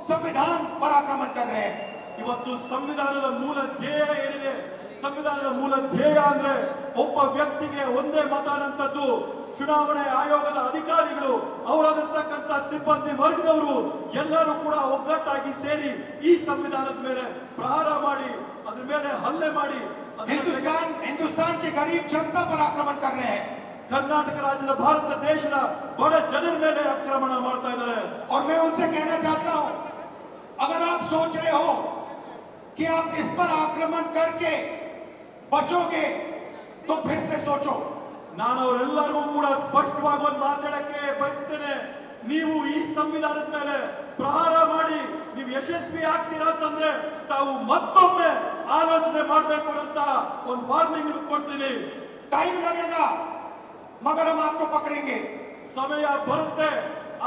संविधान पर आक्रमण कर रहे हैं ಇವತ್ತು ಸಂವಿಧಾನದ ಮೂಲ ಧ್ಯೇಯ ಏನಿದೆ ಸಂವಿಧಾನದ ಮೂಲ ಧ್ಯೇಯ ಅಂದ್ರೆ ಒಬ್ಬ ವ್ಯಕ್ತಿಗೆ ಒಂದೇ ಮತ ಅನ್ನಂಥದ್ದು ಚುನಾವಣೆ ಆಯೋಗದ ಅಧಿಕಾರಿಗಳು ಅವರಲ್ಲಿರ್ತಕ್ಕಂಥ ಸಿಬ್ಬಂದಿ ವರ್ಗದವರು ಎಲ್ಲರೂ ಕೂಡ ಒಗ್ಗಟ್ಟಾಗಿ ಸೇರಿ ಈ ಸಂವಿಧಾನದ ಮೇಲೆ ಪ್ರಹಾರ ಮಾಡಿ ಅದ್ರ ಮೇಲೆ ಹಲ್ಲೆ ಮಾಡಿ ಅದನ್ನ हिंदुस्तान हिंदुस्तान के गरीब जनता पर आक्रमण कर रहे हैं ಕರ್ನಾಟಕ ರಾಜ್ಯದ ಭಾರತ ದೇಶದ ಬಡ ಜನರ ಮೇಲೆ ಆಕ್ರಮಣ ಮಾಡ್ತಾ ಇದ್ದಾರೆ और मैं उनसे कहना चाहता हूं अगर आप सोच रहे हो कि आप इस पर आक्रमण करके बचोगे तो फिर से सोचो ನಾನು ಅವರೆಲ್ಲರಿಗೂ ಕೂಡ ಸ್ಪಷ್ಟವಾಗಿ ಒಂದು ಮಾತಾಡಕ್ಕೆ ಬಯಸ್ತೇನೆ ನೀವು ಈ ಸಂವಿಧಾನದ ಮೇಲೆ ಪ್ರಹಾರ ಮಾಡಿ ನೀವು ಯಶಸ್ವಿ ಆಗ್ತೀರಾ ಅಂತಂದ್ರೆ ತಾವು ಮತ್ತೊಮ್ಮೆ ಆಲೋಚನೆ ಮಾಡಬೇಕು ಅಂತ ಒಂದು ವಾರ್ನಿಂಗ್ ಕೊಡ್ತೀನಿ. ಟೈಮ್ ನಡೆಯದ ಮಗನ ಮಾತು ಪಕಡಿಗೆ ಸಮಯ ಬರುತ್ತೆ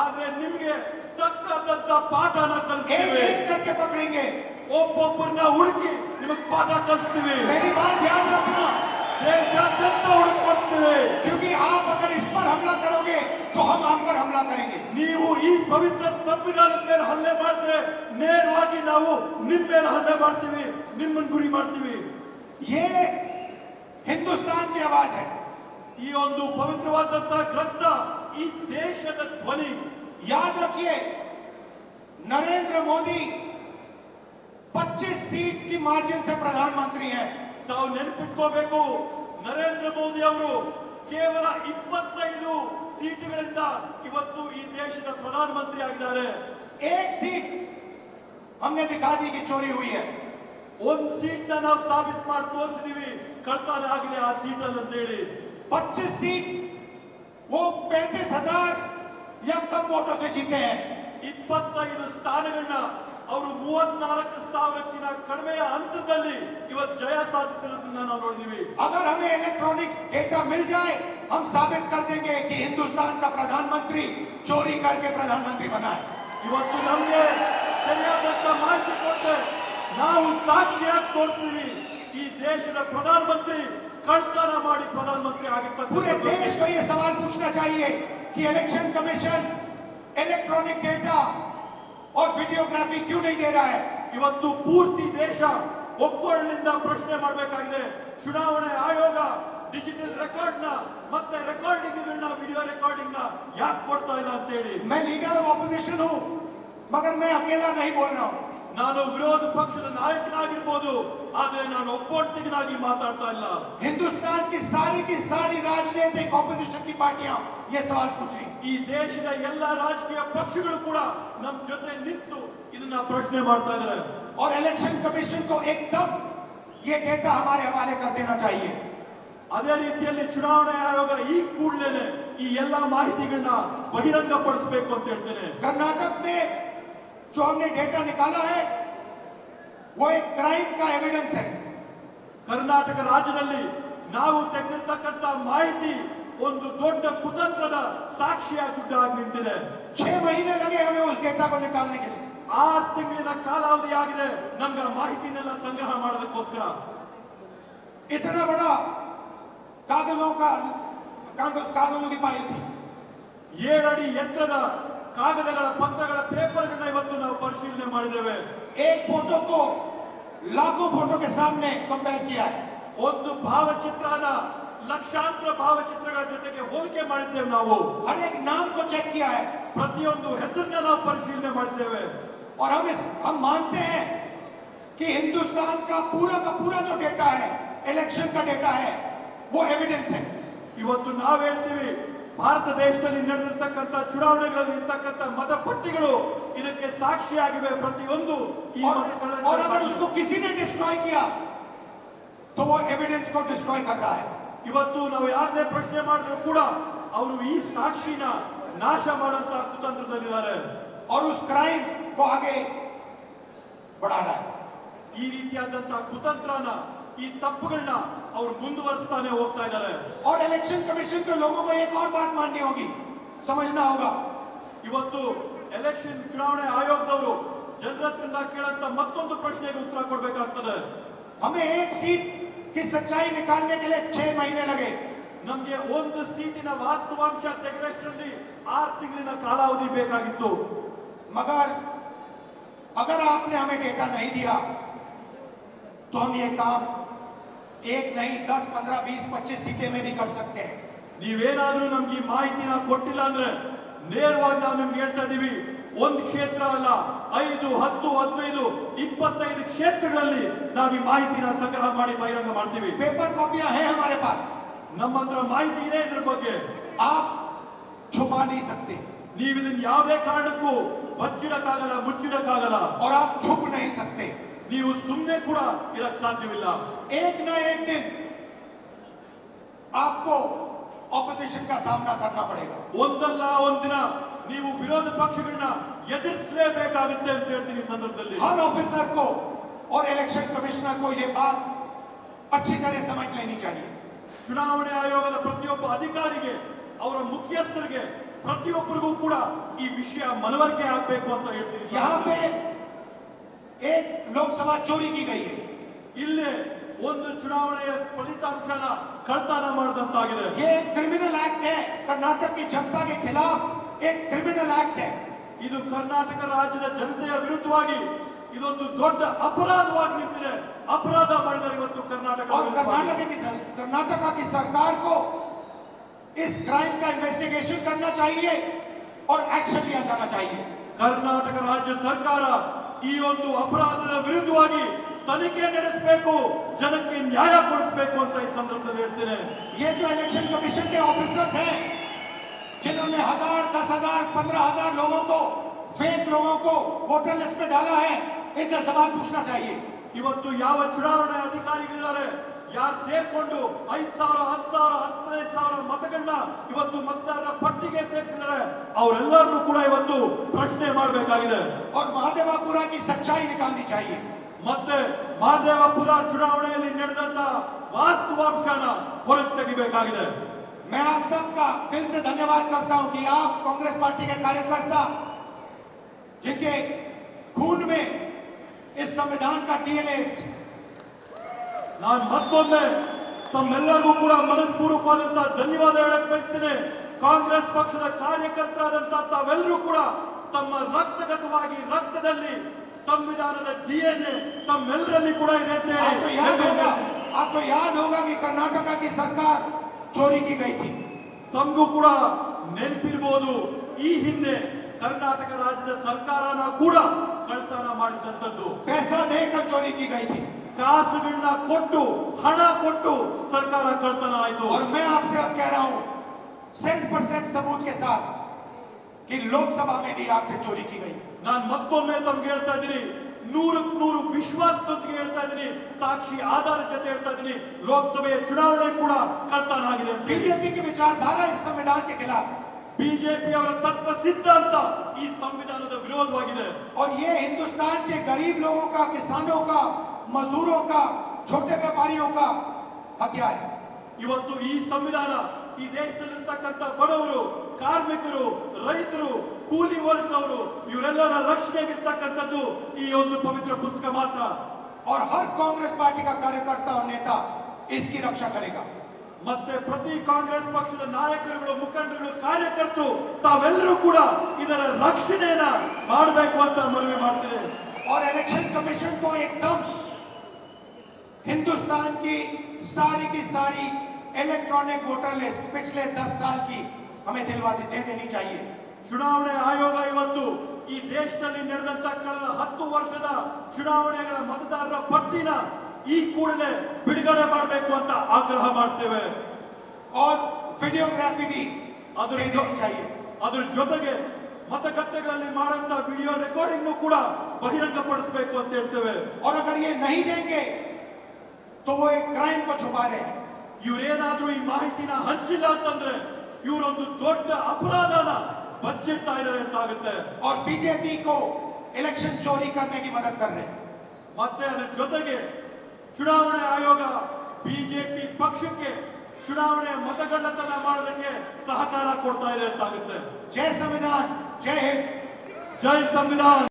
ಆದ್ರೆ ನಿಮ್ಗೆ ತಕ್ಕದಂತ ಪಾಠನ ಕಲಿಸ್ತೀವಿ. ಪಕಡಿಗೆ ಒಬ್ಬೊಬ್ಬರನ್ನ ಹುಡುಕಿ ನಿಮಗೆ ಪಾಠ ಕಲಿಸ್ತೀವಿ. क्योंकि आप अगर इस पर हमला करोगे तो हम आप पर हमला करेंगे ನೀವು ಈ ಪವಿತ್ರ ಸಂವಿಧಾನದ ಮೇಲೆ ಹಲ್ಲೆ ಮಾಡಿದ್ರೆ ನೇರವಾಗಿ ನಾವು ನಿಮ್ ಮೇಲೆ ಹಲ್ಲೆ ಮಾಡ್ತೀವಿ ನಿಮ್ಮನ್ನ ಗುರಿ ಮಾಡ್ತೀವಿ ये हिंदुस्तान की आवाज है ಈ ಒಂದು ಪವಿತ್ರವಾದಂತಹ ಗ್ರಂಥ ಈ ದೇಶದ ಧ್ವನಿ याद रखिए नरेंद्र मोदी 25 सीट की मार्जिन से प्रधानमंत्री हैं ತಾವು ನೆನಪಿಟ್ಕೋಬೇಕು ನರೇಂದ್ರ ಮೋದಿ ಅವರು ಕೇವಲ ಇಪ್ಪತ್ತೈದು ಸೀಟುಗಳಿಂದ ಇವತ್ತು ಈ ದೇಶದ ಪ್ರಧಾನಮಂತ್ರಿ ಆಗಿದ್ದಾರೆ एक सीट हमने दिखा दी कि चोरी हुई है ಒಂದ್ ಸೀಟ್ ನ ನಾವು ಸಾಬೀತ್ ಮಾಡಿ ತೋರಿಸಿದೀವಿ ಕಳ್ತನ ಆಗಿದೆ ಆ ಸೀಟ್ ಅಂತ ಹೇಳಿ 25 सीट वो पैंतीस हजार या कम वोटों से जीते हैं ಇಪ್ಪತ್ತೈದು ಸ್ಥಾನಗಳನ್ನ ಅವರು ಮೂವತ್ನಾಲ್ಕು ಸಾವಿರಕ್ಕಿಂತ ಕಡಿಮೆಯ ಹಂತದಲ್ಲಿ ಇವತ್ತು ಜಯ ಸಾಧಿಸಿರೋದನ್ನ ನಾವು ನೋಡಿದೀವಿ अगर हमें इलेक्ट्रॉनिक डेटा मिल जाए हम साबित कर देंगे कि हिंदुस्तान का प्रधानमंत्री चोरी करके प्रधानमंत्री बना है ಇವತ್ತು ನಮ್ಗೆ ಸರಿಯಾದಂತ ಮಾಹಿತಿ ಕೊಟ್ಟೆ ನಾವು ಸಾಕ್ಷಿಯಾಗಿ ತೋರಿಸ್ತೀವಿ ಈ ದೇಶದ ಪ್ರಧಾನಮಂತ್ರಿ ಕಳ್ತನ ಮಾಡಿ ಪ್ರಧಾನಮಂತ್ರಿ पूरे ಆಗಿರ್ತಕ್ಕಂಥ देश को ये सवाल पूछना चाहिए कि इलेक्शन कमीशन इलेक्ट्रॉनिक डेटा और वीडियोग्राफी क्यों नहीं दे रहा है ಇವತ್ತು ಪೂರ್ತಿ ದೇಶ ಒಕ್ಕೊರಲಿಂದ ಪ್ರಶ್ನೆ ಮಾಡಬೇಕಾಗಿದೆ ಚುನಾವಣೆ ಆಯೋಗ ಡಿಜಿಟಲ್ ರೆಕಾರ್ಡ್ ನ ಮತ್ತೆ ರೆಕಾರ್ಡಿಂಗ್ಗಳನ್ನ ವಿಡಿಯೋ ರೆಕಾರ್ಡಿಂಗ್ ನ ಯಾಕೆ ಕೊಡ್ತಾ ಇಲ್ಲ ಅಂತ ಹೇಳಿ मैं लीडर ऑफ ऑपोजिशन हूं मगर मैं अकेला नहीं बोल रहा हूं ನಾನು ವಿರೋಧ ಪಕ್ಷದ ನಾಯಕನಾಗಿರ್ಬೋದು ಆದ್ರೆ ನಾನು ಒಬ್ಬೊಟ್ಟಿಗನಾಗಿ ಮಾತಾಡ್ತಾ ಇಲ್ಲ हिंदुस्तान की सारी की सारी राजनीतिक ऑपोजिशन की पार्टियां ये सवाल पूछ रही हैं। ಈ ದೇಶದ ಎಲ್ಲ ರಾಜಕೀಯ ಪಕ್ಷಗಳು ಕೂಡ ನಮ್ ಜೊತೆ ನಿಂತು ಇದನ್ನ ಪ್ರಶ್ನೆ ಮಾಡ್ತಾ ಇದ್ದಾರೆ और इलेक्शन कमीशन को एकदम ये डेटा हमारे हवाले कर देना चाहिए ಅದೇ ರೀತಿಯಲ್ಲಿ ಚುನಾವಣೆ ಆಯೋಗ ಈ ಕೂಡಲೇ ಈ ಎಲ್ಲಾ ಮಾಹಿತಿಗಳನ್ನ ಬಹಿರಂಗ ಪಡಿಸಬೇಕು ಅಂತ ಹೇಳ್ತೇನೆ कर्नाटक में जो हमने डेटा निकाला है वो एक क्राइम का एविडेंस है ಕರ್ನಾಟಕ ರಾಜ್ಯದಲ್ಲಿ ನಾವು ತೆಗೆದಿರ್ತಕ್ಕಂತ ಮಾಹಿತಿ ಒಂದು ದೊಡ್ಡ ಕುತಂತ್ರದ ಸಾಕ್ಷಿಯಾಗಿ ಗುಡ್ಡಾಗಿ ನಿಂತಿದೆ छह महीने लगे हमें उस डेटा को निकालने के लिए ಆರು ತಿಂಗಳಿನ ಕಾಲಾವಧಿ ಆಗಿದೆ ನಮ್ಗೆ ಆ ಮಾಹಿತಿನೆಲ್ಲ ಸಂಗ್ರಹ ಮಾಡೋದಕ್ಕೋಸ್ಕರ इतना बड़ा कागजों का कागज कागजों की फाइल थी ಏಳಡಿ ಎತ್ತರದ ಕಾಗದಗಳ ಪತ್ರಗಳ ಪೇಪರ್ಗಳನ್ನ ಇವತ್ತು ನಾವು ಪರಿಶೀಲನೆ ಮಾಡಿದ್ದೇವೆ एक फोटो को लाखों फोटो के सामने कंपेयर किया है ಒಂದು ಭಾವಚಿತ್ರನ ಲಕ್ಷಾಂತರ ಭಾವಚಿತ್ರಗಳ ಜೊತೆಗೆ ಹೋಲಿಕೆ ಮಾಡಿದ್ದೇವೆ ನಾವು हर एक नाम को चेक किया है ಪ್ರತಿಯೊಂದು ಹೆಸರನ್ನ ನಾವು ಪರಿಶೀಲನೆ ಮಾಡಿದ್ದೇವೆ और हम इस हम मानते हैं कि हिंदुस्तान का पूरा का पूरा जो डेटा है इलेक्शन का डेटा है वो एविडेंस है ಇವತ್ತು ನಾವು ಹೇಳ್ತೀವಿ ಭಾರತ ದೇಶದಲ್ಲಿ ನಡೆದಿರ್ತಕ್ಕಂಥ ಚುನಾವಣೆಗಳಲ್ಲಿ ಇರ್ತಕ್ಕಂಥ ಮತಪಟ್ಟಿಗಳು ಇದಕ್ಕೆ ಸಾಕ್ಷಿಯಾಗಿವೆ ಪ್ರತಿಯೊಂದು ಈ और, और अगर ಮತಗಳ उसको किसी ने डिस्ट्रॉय किया तो वो एविडेंस को डिस्ट्रॉय कर रहा है ಇವತ್ತು ನಾವು ಯಾರನ್ನೇ ಪ್ರಶ್ನೆ ಮಾಡಿದ್ರು ಕೂಡ ಅವರು ಈ ಸಾಕ್ಷಿನ ನಾಶ ಮಾಡಂತ ಕುತಂತ್ರದಲ್ಲಿದ್ದಾರೆ और उस क्राइम को आगे बढ़ा रहा है ಈ ರೀತಿಯಾದಂತಹ ಕುತಂತ್ರನ ಈ ತಪ್ಪುಗಳನ್ನ ಅವ್ರು ಮುಂದುವರಿಸ್ತಾನೆ ಹೋಗ್ತಾ ಇದ್ದಾರೆ और इलेक्शन कमीशन के लोगों को एक और बात माननी होगी समझना होगा ಇವತ್ತು ಎಲೆಕ್ಷನ್ ಚುನಾವಣೆ ಆಯೋಗದವರು ಜನರ ಹತ್ರದಿಂದ ಕೇಳಂತ ಮತ್ತೊಂದು ಪ್ರಶ್ನೆಗೆ ಉತ್ತರ ಕೊಡ್ಬೇಕಾಗ್ತದೆ हमें एक सीट की सच्चाई निकालने के लिए छह महीने लगे ನಮ್ಗೆ ಒಂದು ಸೀಟಿನ ವಾಸ್ತವಾಂಶ ತೆಗೆದಷ್ಟರಲ್ಲಿ ಆರು ತಿಂಗಳಿನ ಕಾಲಾವಧಿ ಬೇಕಾಗಿತ್ತು मगर अगर आपने हमें डेटा नहीं दिया तो हम ये काम एक नहीं दस पंद्रह बीस पच्चीस सीटें में भी कर सकते हैं ನೀವೇನಾದ್ರೂ ನಮ್ಗೆ ಈ ಮಾಹಿತಿನ ಕೊಟ್ಟಿಲ್ಲ ಅಂದ್ರೆ ನೇರವಾಗಿ ನಾವು ನಿಮ್ಗೆ ಹೇಳ್ತಾ ಇದೀವಿ ಒಂದು ಕ್ಷೇತ್ರ ಅಲ್ಲ ಐದು ಹತ್ತು ಹದಿನೈದು ಇಪ್ಪತ್ತೈದು ಕ್ಷೇತ್ರಗಳಲ್ಲಿ ನಾವು ಈ ಮಾಹಿತಿನ ಸಂಗ್ರಹ ಮಾಡಿ ಬಹಿರಂಗ ಮಾಡ್ತೀವಿ पेपर कॉपियां हैं हमारे पास ನಮ್ಮ ಹತ್ರ ಮಾಹಿತಿ ಇದೆ ಇದ್ರ ಬಗ್ಗೆ आप छुपा नहीं सकते ನೀವು ಇದನ್ನ ಯಾವುದೇ ಕಾರಣಕ್ಕೂ ಬಚ್ಚಿಡಕ್ಕಾಗಲ್ಲ ಮುಚ್ಚಿಡಕ್ಕಾಗಲ್ಲ और आप छुप नहीं सकते ನೀವು ಸುಮ್ಮನೆ ಕೂಡ ಇರಕ್ ಸಾಧ್ಯವಿಲ್ಲ एक न एक दिन आपको ऑपोजिशन का सामना करना पड़ेगा ಒಂದಲ್ಲ ಒಂದಿನ ನೀವು ವಿರೋಧ ಪಕ್ಷಗಳನ್ನ ಎದುರಿಸಲೇಬೇಕಾಗುತ್ತೆ ಅಂತ ಹೇಳ್ತೀನಿ ಈ ಸಂದರ್ಭದಲ್ಲಿ हर ऑफिसर को और इलेक्शन कमिश्नर को ये बात अच्छी तरह समझ लेनी चाहिए ಚುನಾವಣೆ ಆಯೋಗದ ಪ್ರತಿಯೊಬ್ಬ ಅಧಿಕಾರಿಗೆ ಅವರ ಮುಖ್ಯಸ್ಥರಿಗೆ ಪ್ರತಿಯೊಬ್ಬರಿಗೂ ಕೂಡ ಈ ವಿಷಯ ಮನವರಿಕೆ ಆಗ್ಬೇಕು ಅಂತ ಹೇಳ್ತೀನಿ यहाँ पे एक लोकसभा चोरी की गई है ಇಲ್ಲೇ ಒಂದು ಚುನಾವಣೆಯ ಫಲಿತಾಂಶನ ಕಳ್ತನ ಮಾಡಿದಂತಾಗಿದೆ ये एक क्रिमिनल एक्ट है कर्नाटक की जनता के खिलाफ एक क्रिमिनल एक्ट है ಇದು ಕರ್ನಾಟಕ ರಾಜ್ಯದ ಜನತೆಯ ವಿರುದ್ಧವಾಗಿ ಇದೊಂದು ದೊಡ್ಡ ಅಪರಾಧವಾಗಿ ನಿಂತಿದೆ ಅಪರಾಧ ಮಾಡಿದರೆ ಇವತ್ತು ಕರ್ನಾಟಕ और ವಿರುದ್ಧವಾಗಿ. कर्नाटक की सर- कर्नाटका की सरकार को इस क्राइम का इन्वेस्टिगेशन करना चाहिए और एक्शन लिया जाना चाहिए ಕರ್ನಾಟಕ ರಾಜ್ಯ ಸರ್ಕಾರ ಈ ಒಂದು ಅಪರಾಧದ ವಿರುದ್ಧವಾಗಿ ತನಿಖೆ ನಡೆಸಬೇಕು ಜನಕ್ಕೆ ನ್ಯಾಯ ಕೊಡಿಸಬೇಕು ಅಂತ ಈ ಸಂದರ್ಭದಲ್ಲಿ ಹೇಳ್ತೇನೆ ये जो इलेक्शन कमीशन के ऑफिसर्स हैं जिन्होंने हजार दस हजार पंद्रह हजार लोगों को फेक लोगों को वोटर लिस्ट में डाला है इनसे सवाल पूछना चाहिए ಇವತ್ತು ಯಾವ ಚುನಾವಣೆ ಅಧಿಕಾರಿಗಳಿದ್ದಾರೆ ಯಾರು ಸೇರ್ಕೊಂಡು ಐದ್ ಸಾವಿರ ಹತ್ತು ಸಾವಿರ ಹದಿನೈದು ಸಾವಿರ ಮತಗಳನ್ನ ಇವತ್ತು ಮತದಾರರ ಪಟ್ಟಿಗೆ ಸೇರಿಸಿದ್ದಾರೆ ಅವರೆಲ್ಲರನ್ನೂ ಕೂಡ ಇವತ್ತು ಪ್ರಶ್ನೆ ಮಾಡಬೇಕಾಗಿದೆ और महादेवापुरा की सच्चाई निकालनी चाहिए ಮತ್ತೆ ಮಹದೇವಪುರ ಚುನಾವಣೆಯಲ್ಲಿ ನಡೆದಂತ ವಾಸ್ತವಾಂಶನ ಹೊರಗೆ ತೆಗಿಬೇಕಾಗಿದೆ मैं आप सबका दिल से धन्यवाद करता हूं कि आप कांग्रेस पार्टी के कार्यकर्ता जिनके खून में इस संविधान का डीएनए ನಾನು ಮತ್ತೊಮ್ಮೆ ತಮ್ಮೆಲ್ಲರಿಗೂ ಕೂಡ ಮನಸ್ಪೂರ್ವಕವಾದಂತಹ ಧನ್ಯವಾದ ಹೇಳಕ್ ಬಯಸ್ತೇನೆ ಕಾಂಗ್ರೆಸ್ ಪಕ್ಷದ ಕಾರ್ಯಕರ್ತರಾದಂತಹ ತಾವೆಲ್ಲರೂ ಕೂಡ ತಮ್ಮ ರಕ್ತಗತವಾಗಿ ರಕ್ತದಲ್ಲಿ ಸಂವಿಧಾನದ ಡಿಎನ್ಎ ತಮ್ಮೆಲ್ಲರಲ್ಲಿ ಕೂಡ ಇದೆ ಅಂತ आपको याद होगा ಹೇಳಿ आपको याद होगा कि कर्नाटका की सरकार चोरी की गई थी ತಮಗೂ ಕೂಡ ನೆನಪಿರ್ಬೋದು ಈ ಹಿಂದೆ ಕರ್ನಾಟಕ ರಾಜ್ಯದ ಸರ್ಕಾರನ ಕೂಡ ಕಳ್ತನ ಮಾಡಿದಂಥದ್ದು पैसा देकर चोरी की गई थी ಕಾಸುಗಳನ್ನ ಕೊಟ್ಟು ಹಣ ಕೊಟ್ಟು ಸರ್ಕಾರ ಕಳ್ತನ ಆಯ್ತು और मैं आपसे अब कह रहा हूं सेंट परसेंट सबूत के साथ कि लोकसभा में भी आपसे चोरी की गई ನಾನ್ ಮತ್ತೊಮ್ಮೆ ತಮ್ಗೆ ಹೇಳ್ತಾ ಇದ್ದೀನಿ ನೂರಕ್ ನೂರು ವಿಶ್ವಾಸದೊಂದಿಗೆ ಹೇಳ್ತಾ ಇದ್ದೀನಿ ಸಾಕ್ಷಿ ಆಧಾರ ಜೊತೆ ಹೇಳ್ತಾ ಇದ್ದೀನಿ ಲೋಕಸಭೆಯ ಚುನಾವಣೆ ಕೂಡ ಕಳ್ತನ ಆಗಿದೆ ಅಂತ बीजेपी की विचारधारा इस संविधान के खिलाफ है। ಬಿಜೆಪಿ ಅವರ ತತ್ವ ಸಿದ್ಧಾಂತ ಈ ಸಂವಿಧಾನದ ವಿರೋಧವಾಗಿದೆ और ये हिंदुस्तान के गरीब लोगों का किसानों का मजदूरों का छोटे व्यापारियों का हथियार है ಇವತ್ತು ಈ ಸಂವಿಧಾನ ಈ ದೇಶದಲ್ಲಿರ್ತಕ್ಕಂಥ ಬಡವರು ಕಾರ್ಮಿಕರು ರೈತರು ಕೂಲಿ ವರ್ಗದವರು ಇವರೆಲ್ಲರ ರಕ್ಷಣೆಗಿರ್ತಕ್ಕಂಥದ್ದು ಈ ಒಂದು ಪವಿತ್ರ ಪುಸ್ತಕ ಮಾತ್ರ और हर कांग्रेस पार्टी का कार्यकर्ता और नेता इसकी रक्षा करेगा ಮತ್ತೆ ಪ್ರತಿ ಕಾಂಗ್ರೆಸ್ ಪಕ್ಷದ ನಾಯಕರುಗಳು ಮುಖಂಡರುಗಳು ಕಾರ್ಯಕರ್ತರು ತಾವೆಲ್ಲರೂ ಕೂಡ ಇದರ ರಕ್ಷಣೆಯನ್ನ ಮಾಡಬೇಕು ಅಂತ ಮನವಿ ಮಾಡ್ತೇನೆ और इलेक्शन कमीशन को एकदम हिंदुस्तान की सारी की सारी इलेक्ट्रॉनिक वोटर लिस्ट पिछले 10 साल की हमें दिलवा दे दे देनी चाहिए ಚುನಾವಣೆ ಆಯೋಗ ಇವತ್ತು ಈ ದೇಶದಲ್ಲಿ ನಡೆದಂತ ಕಳೆದ ಹತ್ತು ವರ್ಷದ ಚುನಾವಣೆಗಳ ಮತದಾರರ ಪಟ್ಟಿನ ಈ ಕೂಡಲೇ ಬಿಡುಗಡೆ ಮಾಡಬೇಕು ಅಂತ ಆಗ್ರಹ ಮಾಡ್ತೇವೆ और वीडियोग्राफी भी अदर दे जो- देनी चाहिए ಅದ್ರ ಜೊತೆಗೆ ಮತಗಟ್ಟೆಗಳಲ್ಲಿ ಮಾಡಂತ ವಿಡಿಯೋ ರೆಕಾರ್ಡಿಂಗ್ ಕೂಡ ಬಹಿರಂಗಪಡಿಸಬೇಕು ಅಂತ ಹೇಳ್ತೇವೆ तो वो एक क्राइम को छुपा रहे हैं ಇವ್ರೇನಾದ್ರೂ ಈ ಮಾಹಿತಿನ ಹಂಚಿಲ್ಲ ಅಂತಂದ್ರೆ ಇವರೊಂದು ದೊಡ್ಡ ಅಪರಾಧನ ಬಚ್ಚಿಡ್ತಾ ಇದ್ದಾರೆ ಅಂತ ಆಗುತ್ತೆ और बीजेपी को इलेक्शन चोरी करने की मदद कर रहे हैं ಮತ್ತೆ ಅದರ ಜೊತೆಗೆ ಚುನಾವಣೆ ಆಯೋಗ ಬಿಜೆಪಿ ಪಕ್ಷಕ್ಕೆ ಚುನಾವಣೆ ಮತಗಳ್ಳತನ ಮಾಡೋದಕ್ಕೆ ಸಹಕಾರ ಕೊಡ್ತಾ ಇದೆ ಅಂತ ಆಗುತ್ತೆ जय संविधान जय हिंद ಜೈ ಸಂವಿಧಾನ್